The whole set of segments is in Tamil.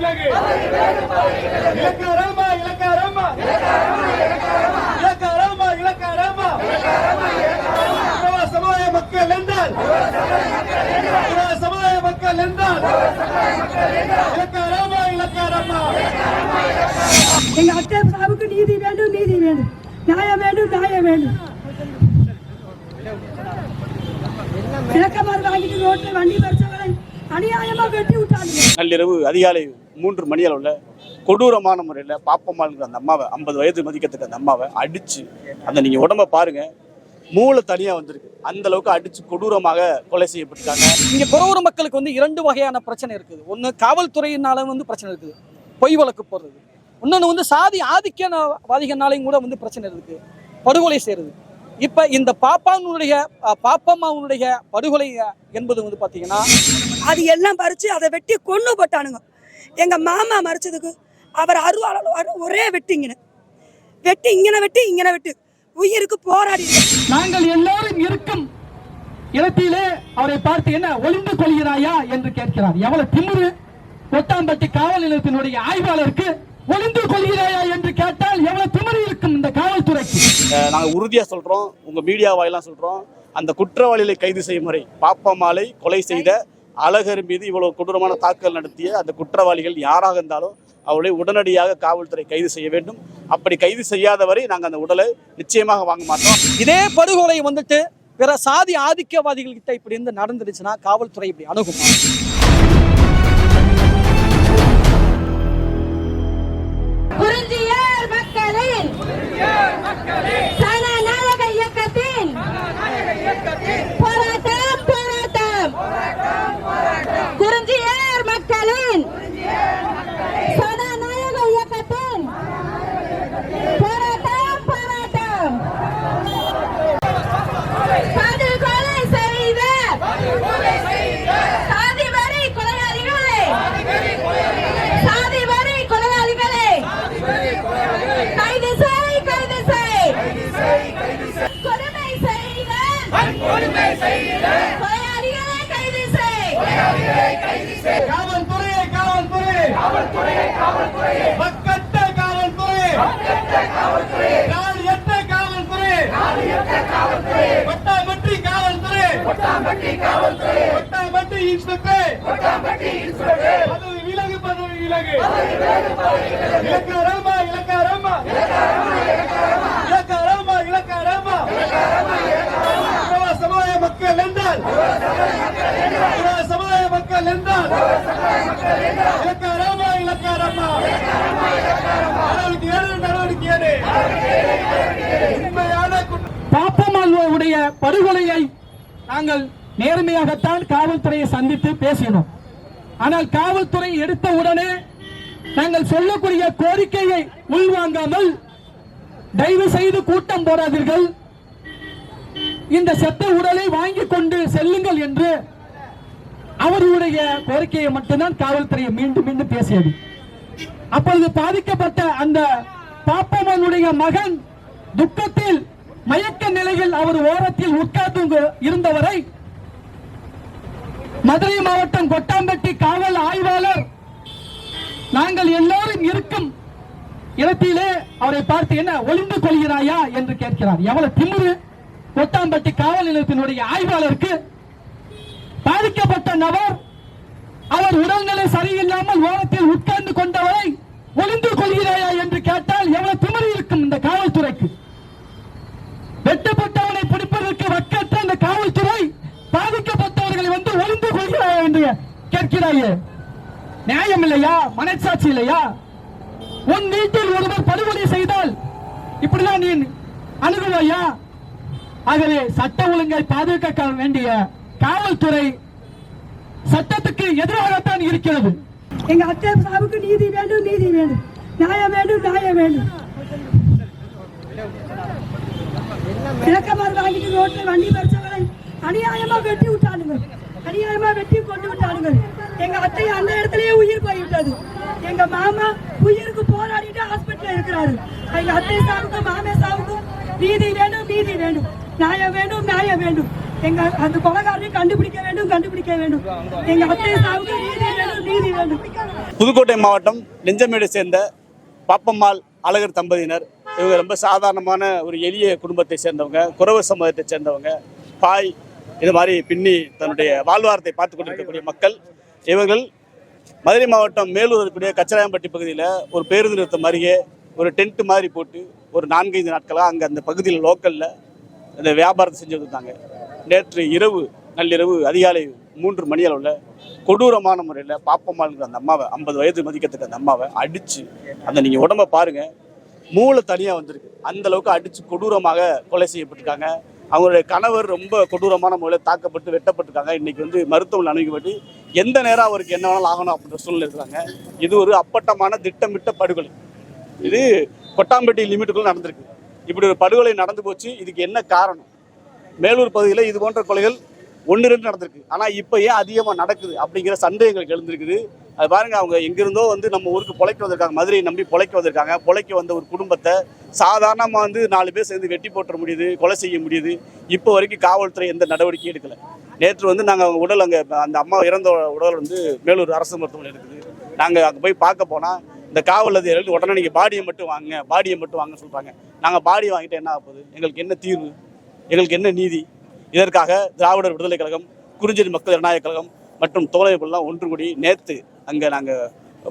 விலகு இலக்காரமா இலக்காரமா இலக்காரமா இலக்காரமா சமுதாய மக்கள் என்றால் சமுதாய மக்கள் என்றால் இலக்காரமா இலக்காரமா எங்க அத்தை சாவுக்கு நீதி வேண்டும் நீதி வேண்டும். நியாயம் வேண்டும் நியாயம் வேண்டும். விளக்கமாறு வாங்கிட்டு ரோட்ல வண்டி பறிச்சவரை அநியாயமா வெட்டி விட்டாங்க நள்ளிரவு அதிகாலை மூன்று மணி அளவில் கொடூரமான முறையில் பாப்பம்மாளுங்கிற அந்த அம்மாவை ஐம்பது வயது மதிக்கத்தக்க அந்த அம்மாவை அடித்து அந்த நீங்கள் உடம்ப பாருங்க மூளை தனியாக வந்திருக்கு. அந்த அளவுக்கு அடித்து கொடூரமாக கொலை செய்யப்பட்டிருக்காங்க இங்க குறவூர் மக்களுக்கு வந்து இரண்டு வகையான பிரச்சனை இருக்குது. ஒன்று காவல்துறையினால வந்து பிரச்சனை இருக்குது. பொய் வழக்கு போடுறது. இன்னொன்று வந்து சாதி ஆதிக்கவாதிகனாலையும் கூட வந்து பிரச்சனை இருக்கு படுகொலை செய்யறது. இப்ப இந்த பாப்பானுடைய பாப்பம்மாவுடைய படுகொலை என்பது வந்து பாத்தீங்கன்னா அது எல்லாம் பறிச்சு அதை வெட்டி கொண்டு போட்டானுங்க எங்க மாமா மறிச்சதுக்கு அவர் அருவாள ஒரே வெட்டிங்கன்னு வெட்டி இங்கன வெட்டி இங்கன வெட்டு. உயிருக்கு போராடி. நாங்கள் எல்லாரும் இருக்கும் இடத்திலே அவரை பார்த்து என்ன ஒளிந்து கொள்கிறாயா என்று கேட்கிறார். எவ்வளவு திமிரு. கொட்டாம்பட்டி காவல் நிலையத்தினுடைய ஆய்வாளருக்கு ஒளிந்து கொள்கிறாயா என்று கேட்டால் எவ்வளவு திமிரு இருக்கும் இந்த காவல்துறைக்கு? நாங்கள் உறுதியாக சொல்கிறோம் உங்கள் மீடியா வாயிலாம் சொல்கிறோம் அந்த குற்றவாளிகளை கைது செய்யும் முறை. பாப்பம்மாளை கொலை செய்த அழகர் மீது இவ்வளவு கொடூரமான தாக்குதல் நடத்திய அந்த குற்றவாளிகள் யாராக இருந்தாலும் அவளை உடனடியாக காவல்துறை கைது செய்ய வேண்டும். அப்படி கைது செய்யாதவரை நாங்கள் அந்த உடலை நிச்சயமாக வாங்க மாட்டோம். இதே படுகொலை வந்துட்டு பிற சாதி ஆதிக்கவாதிகள் கிட்ட இப்படி இருந்து நடந்துருச்சுன்னா காவல்துறை இப்படி அணுகுமா? காவல்துறை மக்கட்ட காவல்துறை காலியற்ற காவல்துறை கொட்டாம்பட்டி காவல்துறை கொட்டாம்பட்டி இன்ஸ்பெக்டர் பதவி விலகு. பதவி விலகு இலக்காரமா இலக்காரமா இலக்காரமா இலக்காரமா சமுதாய மக்கள் என்றால். சமுதாய மக்கள் என்றால். இலக்காரமா இலக்காரமா நடவடிக்கை எடு நடவடிக்கை எடு உண்மையான குற்ற- பாப்பம்மாளுடைய படுகொலையை நாங்கள் நேர்மையாகத்தான் காவல்துறையை சந்தித்து பேசினோம். ஆனால் காவல்துறை எடுத்த உடனே நாங்கள் சொல்லக்கூடிய கோரிக்கையை உள்வாங்காமல் தயவு செய்து கூட்டம் போடாதீர்கள். இந்த செத்த உடலை வாங்கிக் கொண்டு செல்லுங்கள் என்று அவர்களுடைய கோரிக்கையை மட்டும்தான் காவல்துறை மீண்டும் மீண்டும் பேசியது. அப்பொழுது பாதிக்கப்பட்ட அந்த பாப்பமனுடைய மகன் துக்கத்தில் மயக்க நிலையில் அவர் ஓரத்தில் உட்கார்ந்து இருந்தவரை மதுரை மாவட்டம் கொட்டாம்பட்டி காவல் ஆய்வாளர் நாங்கள் எல்லோரும் இருக்கும் இடத்திலே அவரை பார்த்து என்ன ஒளிந்து கொள்கிறாயா? என்று கேட்கிறார். எவ்வளவு திமுரு கொட்டாம்பட்டி காவல் நிலையத்தினுடைய ஆய்வாளருக்கு பாதிக்கப்பட்ட நபர் அவர் உடல்நிலை சரியில்லாமல் ஓரத்தில் உட்கார்ந்து கொண்டவரை ஒளிந்து கொள்கிறாயா என்று கேட்டால் எவ்வளவு திமிரு இருக்கும் இந்த காவல்துறைக்கு? வெட்டப்பட்டவனை பிடிப்பதற்கு வக்கற்ற இந்த காவல்துறை பாதிக்கப்பட்டவர்களை வந்து ஒளிந்து கொள்கிறாயா என்று கேட்கிறாயே? நியாயம் இல்லையா? மனசாட்சி இல்லையா? உன் வீட்டில் ஒருவர் படுகொலை செய்தால் இப்படிதான் நீ அணுகுவாயா? ஆகவே சட்ட ஒழுங்கை பாதுகாக்க வேண்டிய காவல்துறை சட்டத்துக்கு எதிராகத்தான் இருக்கிறது. எங்க அத்தை சாவுக்கு நீதி வேண்டும் நீதி வேண்டும். நியாயம் வேண்டும் நியாயம் வேண்டும். விளக்கமாறு வாங்கிட்டு ரோட்ல வண்டி பறிச்சவரை அநியாயமா வெட்டி விட்டாளுங்க அநியாயமா வெட்டி கொண்டு விட்டாளுங்க எங்க அத்தை அந்த இடத்துலயே உயிர் போய்விட்டது. எங்க மாமா உயிருக்கு போராடிட்டு ஹாஸ்பிட்டல் இருக்கிறாரு. எங்க அத்தை சாவுக்கும் மாமே சாவுக்கும் நீதி வேண்டும் நீதி வேண்டும். நியாயம் வேண்டும் நியாயம் வேண்டும். எங்க அந்த கொலைகாரனை கண்டுபிடிக்க வேண்டும் கண்டுபிடிக்க வேண்டும். எங்க அத்தை சாவுக்கு நீதி வேண்டும் நீதி வேண்டும். புதுக்கோட்டை மாவட்டம் நெஞ்சமேடு சேர்ந்த பாப்பம்மாள் அழகர் தம்பதியினர். இவங்க ரொம்ப சாதாரணமான ஒரு எளிய குடும்பத்தை சேர்ந்தவங்க குறவர் சமூகத்தை சேர்ந்தவங்க. பாய் இது மாதிரி பின்னி தன்னுடைய வாழ்வாரத்தை பார்த்து கொண்டிருக்கக்கூடிய மக்கள். இவர்கள் மதுரை மாவட்டம் மேலூர் இருக்கக்கூடிய கச்சராயம்பட்டி பகுதியில் ஒரு பேருந்து நிறுத்தம் அருகே ஒரு டென்ட் மாதிரி போட்டு ஒரு நான்கைந்து நாட்களாக அங்கே அந்த பகுதியில் லோக்கலில் இந்த வியாபாரத்தை செஞ்சு வந்திருந்தாங்க. நேற்று இரவு நள்ளிரவு அதிகாலை மூன்று மணி அளவில் கொடூரமான முறையில் பாப்பம்மாளுங்கிற அந்த அம்மாவை ஐம்பது வயது மதிக்கத்துக்கு அந்த அம்மாவை அடித்து அந்த நீங்கள் உடம்ப பாருங்கள் மூளை தனியாக வந்திருக்கு. அந்த அளவுக்கு அடித்து கொடூரமாக கொலை செய்யப்பட்டிருக்காங்க. அவங்களுடைய கணவர் ரொம்ப கொடூரமான முறையில் தாக்கப்பட்டு வெட்டப்பட்டிருக்காங்க. இன்னைக்கு வந்து மருத்துவமனை அணுகப்பட்டு எந்த நேரம் அவருக்கு என்ன வேணாலும் ஆகணும் அப்படின்ற சூழ்நிலை இருக்கிறாங்க இது ஒரு அப்பட்டமான திட்டமிட்ட படுகொலை. இது கொட்டாம்பட்டி லிமிட்டுக்குள்ள நடந்திருக்கு. இப்படி ஒரு படுகொலை நடந்து போச்சு. இதுக்கு என்ன காரணம்? மேலூர் பகுதியில் இது போன்ற கொலைகள் ஒன்று ரெண்டு நடந்திருக்கு. ஆனால் இப்போ ஏன் அதிகமாக நடக்குது அப்படிங்கிற சந்தேகங்கள் எழுந்திருக்குது. அது பாருங்க அவங்க எங்கிருந்தோ வந்து நம்ம ஊருக்கு பொழைக்க வந்திருக்காங்க. மதுரையை நம்பி பொழைக்க வந்திருக்காங்க. பொழைக்க வந்த ஒரு குடும்பத்தை சாதாரணமாக வந்து நாலு பேர் சேர்ந்து வெட்டி போட்டுற முடியுது கொலை செய்ய முடியுது. இப்போ வரைக்கும் காவல்துறை எந்த நடவடிக்கையும் எடுக்கலை. நேற்று வந்து நாங்கள் அவங்க உடல் அங்கே அந்த அம்மா இறந்த உடல் வந்து மேலூர் அரசு மருத்துவமனை இருக்குது. நாங்கள் அங்கே போய் பார்க்க போனால் இந்த காவல் அதிகாரிகள் உடனே நீங்கள் பாடியை மட்டும் வாங்க பாடியை மட்டும் வாங்க சொல்கிறாங்க நாங்கள் பாடி வாங்கிட்டு என்ன ஆகுது எங்களுக்கு என்ன தீர்வு? எங்களுக்கு என்ன நீதி? இதற்காக திராவிடர் விடுதலை கழகம் குறிஞ்சி மக்கள் ஜனநாயக கழகம் மற்றும் தோழர்கள்லாம் ஒன்று கூடி நேற்று அங்கே நாங்கள்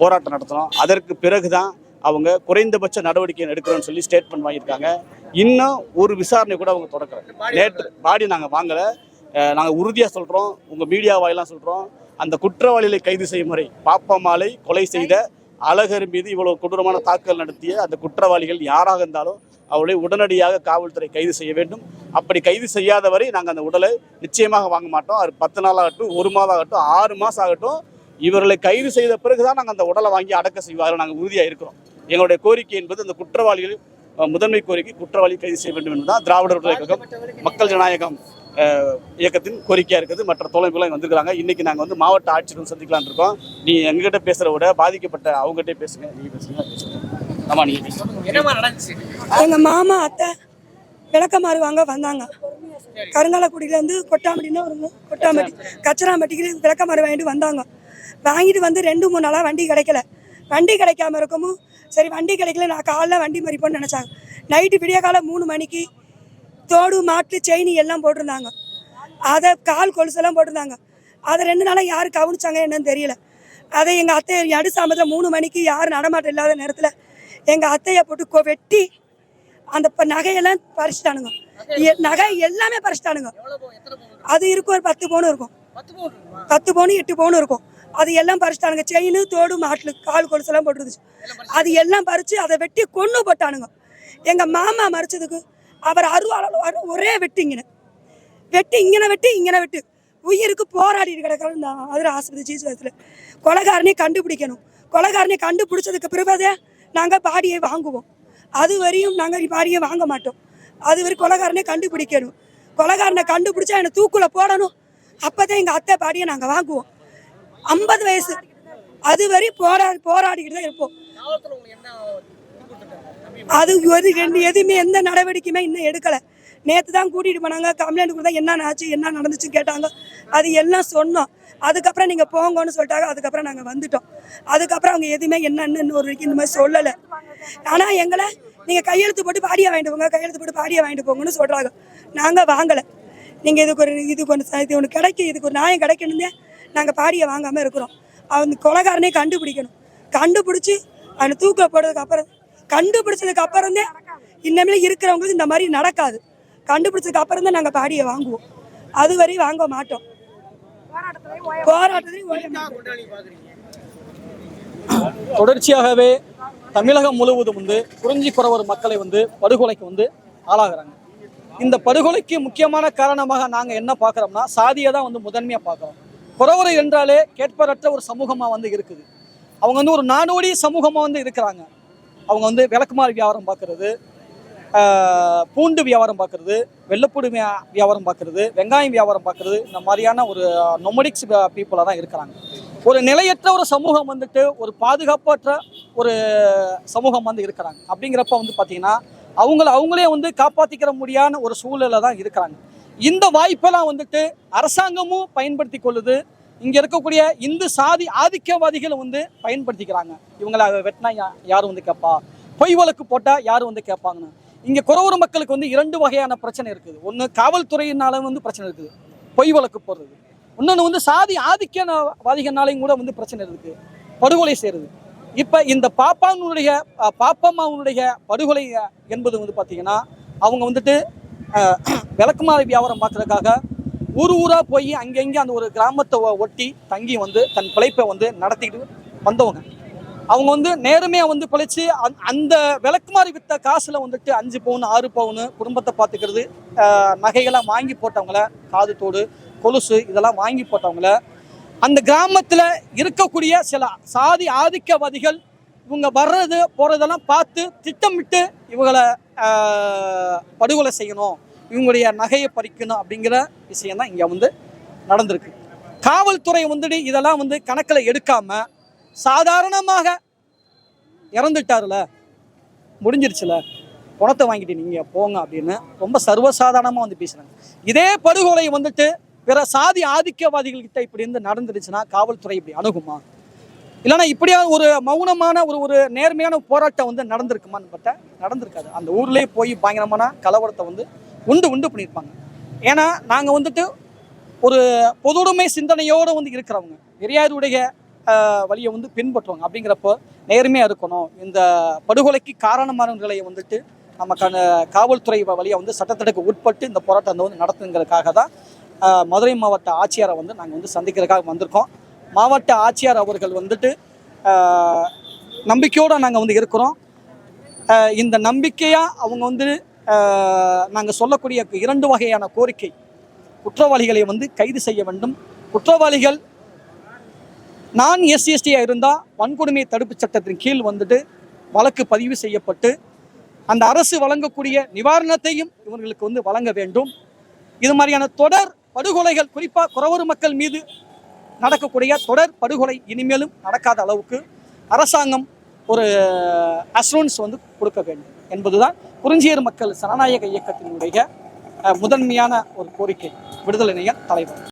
போராட்டம் நடத்தினோம். அதற்கு பிறகு தான் அவங்க குறைந்தபட்ச நடவடிக்கை எடுக்கிறோம்னு சொல்லி ஸ்டேட்மெண்ட் வாங்கியிருக்காங்க. இன்னும் ஒரு விசாரணை கூட அவங்க தொடக்கிறாங்க நேற்று பாடி நாங்கள் வாங்கலை. நாங்கள் உறுதியாக சொல்கிறோம் உங்கள் மீடியா வாயிலாம் சொல்கிறோம் அந்த குற்றவாளிகளை கைது செய்யும் முறை பாப்பமாலை கொலை செய்த அழகர் மீது இவ்வளவு கொடூரமான தாக்குதல் நடத்திய அந்த குற்றவாளிகள் யாராக இருந்தாலும் அவளை உடனடியாக காவல்துறை கைது செய்ய வேண்டும். அப்படி கைது செய்யாத வரை நாங்கள் அந்த உடலை நிச்சயமாக வாங்க மாட்டோம். அது பத்து நாள் ஆகட்டும் ஒரு மாதம் ஆகட்டும் ஆறு மாதம் ஆகட்டும் இவர்களை கைது செய்த பிறகுதான் நாங்கள் அந்த உடலை வாங்கி அடக்க செய்வார்கள் நாங்கள் உறுதியாக இருக்கிறோம். எங்களுடைய கோரிக்கை என்பது அந்த குற்றவாளிகள் முதன்மை கோரிக்கை குற்றவாளி கைது செய்ய வேண்டும் என்பதுதான். திராவிடர் விடுதலை கழகம் மக்கள் ஜனநாயகம் இயக்கத்தின் கோரிக்கையாக இருக்குது. மற்ற தோழமைகளும் வந்திருக்கிறாங்க. இன்னைக்கு நாங்கள் வந்து மாவட்ட ஆட்சியரும் சந்திக்கலான் இருக்கோம். நீ எங்ககிட்ட பேசுகிறத விட பாதிக்கப்பட்ட அவங்ககிட்டே பேசுங்க. நீங்கள் பேசுங்க. என்னமா நடந்துச்சு? எங்க மாமா அத்தை விளக்கமாறு வாங்க வந்தாங்க கருங்காலக்குடியிலேருந்து கொட்டாம்பட்டின்னு வருங்க கொட்டாம்பட்டி கச்சராம்பட்டிக்கு விளக்கமாறு வாங்கிட்டு வந்தாங்க. வாங்கிட்டு வந்து ரெண்டு மூணு நாளாக வண்டி கிடைக்கல. வண்டி கிடைக்காம இருக்கவும் சரி வண்டி கிடைக்கல நான் காலைல வண்டி மறிப்போன்னு நினச்சாங்க. நைட்டு விடிய காலம் மூணு மணிக்கு தோடு மாட்டு செயின் எல்லாம் போட்டிருந்தாங்க. அதை கால் கொலுசெல்லாம் போட்டிருந்தாங்க. அதை ரெண்டு நாளாக யார் கவனிச்சாங்க என்னன்னு தெரியல. அதை எங்கள் அத்தை நடு சாமத்தில் மூணு மணிக்கு யார் நடமாட்டம் இல்லாத நேரத்தில் எங்கள் அத்தையை போட்டு வெட்டி அந்த நகையெல்லாம் பறிச்சிட்டானுங்க. நகை எல்லாமே பறிச்சிட்டானுங்க. அது இருக்கும் ஒரு பத்து பவுன் இருக்கும். பத்து பவுன் எட்டு பவுன் இருக்கும். அது எல்லாம் பறிச்சிட்டானுங்க. செயின் தோடு மாட்டில் கால் கொலுசெல்லாம் போட்டுருந்துச்சு. அது எல்லாம் பறித்து அதை வெட்டி கொன்று போட்டானுங்க. எங்கள் மாமா மறிச்சதுக்கு அவர் அருவாள் ஒரே வெட்டிங்கன்னு வெட்டி இங்கன வெட்டி இங்கன வெட்டு. உயிருக்கு போராடிட்டு கிடக்கிறோம் இந்த மதுரை ஆஸ்பத்திரி ஜீசுவத்தில் கொலைகாரனை கண்டுபிடிக்கணும். கொலைகாரனை கண்டுபிடிச்சதுக்கு பிறகுதே நாங்கள் பாடியை வாங்குவோம். அது வரையும் நாங்கள் பாடியை வாங்க மாட்டோம். அது வரை கொலைகாரனை கண்டுபிடிக்கணும். கொலைகாரனை கண்டுபிடிச்சா என்னை தூக்குல போடணும். அப்போதான் எங்கள் அத்தை பாடியை நாங்கள் வாங்குவோம். ஐம்பது வயசு. அது வரை போரா போராடிக்கிட்டு தான் இருப்போம். அது எதுவுமே எந்த நடவடிக்கையுமே இன்னும் எடுக்கலை. நேற்று தான் கூட்டிகிட்டு போனாங்க. கம்ப்ளைண்ட் கொடுத்தா என்ன ஆச்சு என்ன நடந்துச்சுன்னு கேட்டாங்க. அது எல்லாம் சொன்னோம். அதுக்கப்புறம் நீங்கள் போங்கன்னு சொல்லிட்டாங்க. அதுக்கப்புறம் நாங்கள் வந்துட்டோம். அதுக்கப்புறம் அவங்க எதுவுமே என்னன்னு ஒரு வரைக்கும் இந்த மாதிரி சொல்லலை. ஆனால் எங்களை நீங்கள் கையெழுத்து போட்டு பாடியை வாங்கிட்டு போங்க கையெழுத்து போட்டு பாடியை வாங்கிட்டு போங்கன்னு சொல்கிறாங்க நாங்கள் வாங்கலை. நீங்கள் இதுக்கு ஒரு இதுக்கு ஒன்று இது ஒன்று கிடைக்கும் இதுக்கு ஒரு நியாயம் கிடைக்கணுந்தே நாங்கள் பாடியை வாங்காமல் இருக்கிறோம். அவன் கொலகாரனே கண்டுபிடிக்கணும். கண்டுபிடிச்சி அவனை தூக்க போடுறதுக்கு அப்புறம் கண்டுபிடிச்சதுக்கு அப்புறம் இன்னமே இருக்கிறவங்களுக்கு இந்த மாதிரி நடக்காது. கண்டுபிடிச்சதுக்கு அப்புறம் தான் நாங்கள் பாடியை வாங்குவோம். அது வரை வாங்க மாட்டோம். போராட்டத்திலையும். தொடர்ச்சியாகவே தமிழகம் முழுவதும் வந்து குறிஞ்சி குறவர் மக்களை வந்து படுகொலைக்கு வந்து ஆளாகிறாங்க. இந்த படுகொலைக்கு முக்கியமான காரணமாக நாங்கள் என்ன பார்க்குறோம்னா சாதியை தான் வந்து முதன்மையாக பார்க்குறோம் குறவர் என்றாலே கேட்பரற்ற ஒரு சமூகமாக வந்து இருக்குது. அவங்க வந்து ஒரு நாடோடி சமூகமாக வந்து இருக்கிறாங்க. அவங்க வந்து விளக்குமாறு வியாபாரம் பார்க்கறது பூண்டு வியாபாரம் பார்க்குறது வெள்ளப்பூடு வியாபாரம் பார்க்குறது வெங்காயம் வியாபாரம் பார்க்குறது இந்த மாதிரியான ஒரு நொமடிக்ஸ் பீப்புளாக தான் இருக்கிறாங்க. ஒரு நிலையற்ற ஒரு சமூகம் வந்துட்டு ஒரு பாதுகாப்பற்ற ஒரு சமூகம் வந்து இருக்கிறாங்க. அப்படிங்கிறப்ப வந்து பார்த்திங்கன்னா அவங்கள அவங்களே வந்து காப்பாற்றிக்கிற முடியாத ஒரு சூழலில் தான் இருக்கிறாங்க. இந்த வாய்ப்பெல்லாம் வந்துட்டு அரசாங்கமும் பயன்படுத்தி கொள்ளுது. இங்கே இருக்கக்கூடிய இந்து சாதி ஆதிக்கவாதிகளை வந்து பயன்படுத்திக்கிறாங்க. இவங்களை வெட்டினா யா- யாரு வந்து கேட்பா? பொய் வழக்கு போட்டால் யாரும் வந்து கேட்பாங்கன்னு? இங்கே குறவர மக்களுக்கு வந்து இரண்டு வகையான பிரச்சனை இருக்குது. ஒன்று காவல்துறையினால வந்து பிரச்சனை இருக்குது. பொய் வழக்கு போடுறது. இன்னொன்று வந்து சாதி ஆதிக்கவாதிகனாலையும் கூட வந்து பிரச்சனை இருக்குது படுகொலை செய்கிறது இப்போ இந்த பாப்பானுடைய அஹ், பாப்பம்மாவுடைய படுகொலை என்பது வந்து பார்த்திங்கன்னா அவங்க வந்துட்டு அஹ், விளக்குமாறு வியாபாரம் பார்க்குறதுக்காக ஊர் ஊராக போய் அங்கங்கே அந்த ஒரு கிராமத்தை ஒட்டி தங்கி வந்து தன் பிழைப்பை வந்து நடத்திக்கிட்டு வந்தவங்க. அவங்க வந்து நேர்மையாக வந்து பிழைச்சி அந் அந்த விளக்குமாறி வித்த காசில் வந்துட்டு அஞ்சு பவுன் ஆறு பவுன் குடும்பத்தை பார்த்துக்கிறது அஹ், வாங்கி போட்டவங்கள காது தோடு கொலுசு இதெல்லாம் வாங்கி போட்டவங்கள அந்த கிராமத்தில் இருக்கக்கூடிய சில சாதி ஆதிக்கவாதிகள் இவங்க வர்றது போகிறதெல்லாம் பார்த்து திட்டமிட்டு இவங்களை படுகொலை செய்யணும் இவங்களுடைய நகையை பறிக்கணும் அப்படிங்கிற விஷயம் தான் இங்கே வந்து நடந்திருக்கு. காவல்துறை வந்துட்டு இதெல்லாம் வந்து கணக்கில் எடுக்காமல் சாதாரணமாக இறந்துட்டாருல. முடிஞ்சிருச்சுல. பணத்தை வாங்கிட்டு நீங்கள் போங்க அப்படின்னு ரொம்ப சர்வசாதாரணமாக வந்து பேசுகிறாங்க இதே படுகொலை வந்துட்டு பிற சாதி ஆதிக்கவாதிகள்கிட்ட இப்படி இருந்து நடந்துருச்சுன்னா காவல்துறை இப்படி அணுகுமா? இல்லைன்னா இப்படியா ஒரு மௌனமான ஒரு ஒரு நேர்மையான போராட்டம் வந்து நடந்திருக்குமான்னு பார்த்தா நடந்திருக்காது. அந்த ஊர்லேயே போய் பயங்கரமான கலவரத்தை வந்து உண்டு உண்டு பண்ணியிருப்பாங்க. ஏன்னா நாங்கள் வந்துட்டு ஒரு பொதுவுடைமை சிந்தனையோடு வந்து இருக்கிறவங்க. பெரியாருடைய வழியை வந்து பின்பற்றுவாங்க. அப்படிங்கிறப்போ நேர்மையாக இருக்கணும். இந்த படுகொலைக்கு காரணமானவர்களை வந்துட்டு நமக்கான காவல்துறை வழியை வந்து சட்டத்திற்கு உட்பட்டு இந்த போராட்டம் வந்து நடத்துங்கிறதுக்காக தான் மதுரை மாவட்ட ஆட்சியரை வந்து நாங்கள் வந்து சந்திக்கிறதுக்காக வந்திருக்கோம். மாவட்ட ஆட்சியர் அவர்கள் வந்துட்டு நம்பிக்கையோடு நாங்கள் வந்து இருக்கிறோம். இந்த நம்பிக்கையாக அவங்க வந்து நாங்கள் சொல்லக்கூடிய இரண்டு வகையான கோரிக்கை குற்றவாளிகளை வந்து கைது செய்ய வேண்டும். குற்றவாளிகள் நான் எஸ்சிஎஸ்டியாக இருந்தால் வன்கொடுமை தடுப்புச் சட்டத்தின் கீழ் வந்துட்டு வழக்கு பதிவு செய்யப்பட்டு அந்த அரசு வழங்கக்கூடிய நிவாரணத்தையும் இவர்களுக்கு வந்து வழங்க வேண்டும். இது மாதிரியான தொடர் படுகொலைகள் குறிப்பாக குறவர் மக்கள் மீது நடக்கக்கூடிய தொடர் படுகொலை இனிமேலும் நடக்காத அளவுக்கு அரசாங்கம் ஒரு அசூரன்ஸ் வந்து கொடுக்க வேண்டும் என்பதுதான் குறிஞ்சியர் மக்கள் சனநாயக இயக்கத்தினுடைய முதன்மையான ஒரு கோரிக்கை. விடுதலை இணைய தலைவர்.